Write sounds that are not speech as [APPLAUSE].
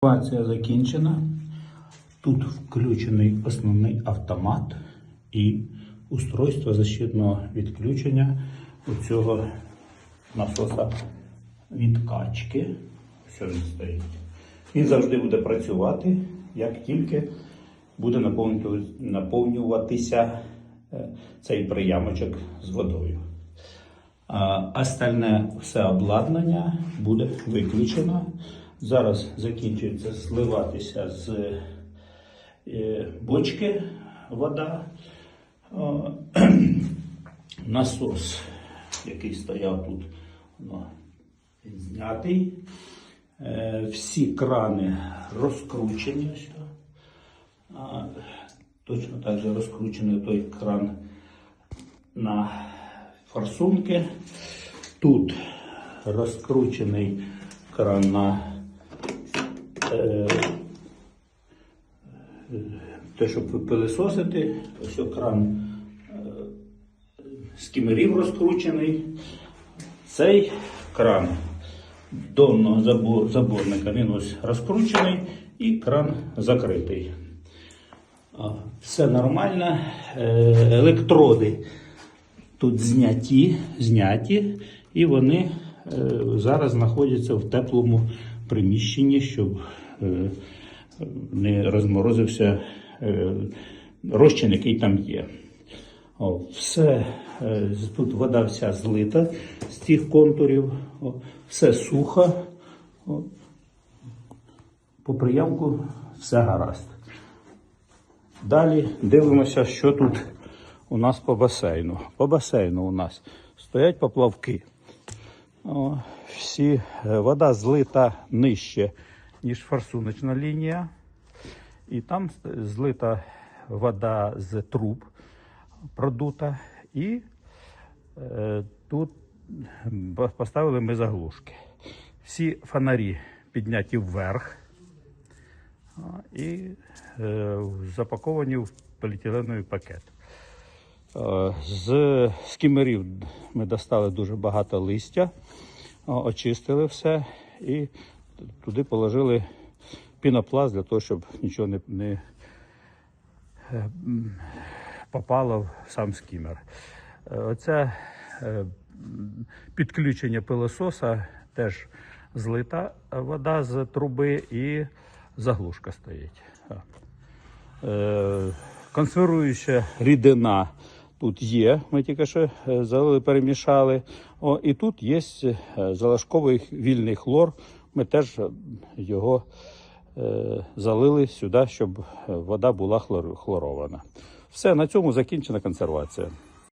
Консервація закінчена. Тут включений основний автомат і устройство защитного відключення у цього насоса відкачки. Що він стоїть. Він завжди буде працювати, як тільки буде наповнюватися е, цей приямочок з водою. А остальне все обладнання буде виключено. Зараз закінчується зливатися з е, бочки вода. [CLEARS THROAT] Насос, який стояв тут, він знятий. Е, Всі крани розкручені. Точно так же розкручений той кран на форсунки. Тут розкручений кран на те, щоб пилисосити. Ось кран е, з кімерів розкручений. Цей кран донного заборника він ось розкручений і кран закритий. Все нормально. Е, Електроди тут зняті, зняті, і вони е, зараз знаходяться в теплому приміщенні, щоб е, не розморозився е, розчин, який там є. О, все, е, тут вода вся злита з цих контурів, о, все сухо. О, по приямку все гаразд. Далі дивимося, що тут у нас по басейну. По басейну у нас стоять поплавки. О, всі, е, вода злита нижче, ніж форсуночна лінія. І там злита вода з труб продута. І е, тут поставили ми заглушки. Всі фонарі підняті вверх і е, запаковані в поліетиленовий пакет. Е, З скімерів ми достали дуже багато листя, очистили все і туди положили пінопласт для того, щоб нічого не, не е, попало в сам скімер. Е, Оце підключення пилососа теж злита вода з труби і заглушка стоїть. Консервуюча рідина тут є. Ми тільки що е, залили, перемішали. О, і тут є е, залишковий вільний хлор. Ми теж е, його залили сюди, щоб вода була хлор- хлорована. Все, на цьому закінчена консервація.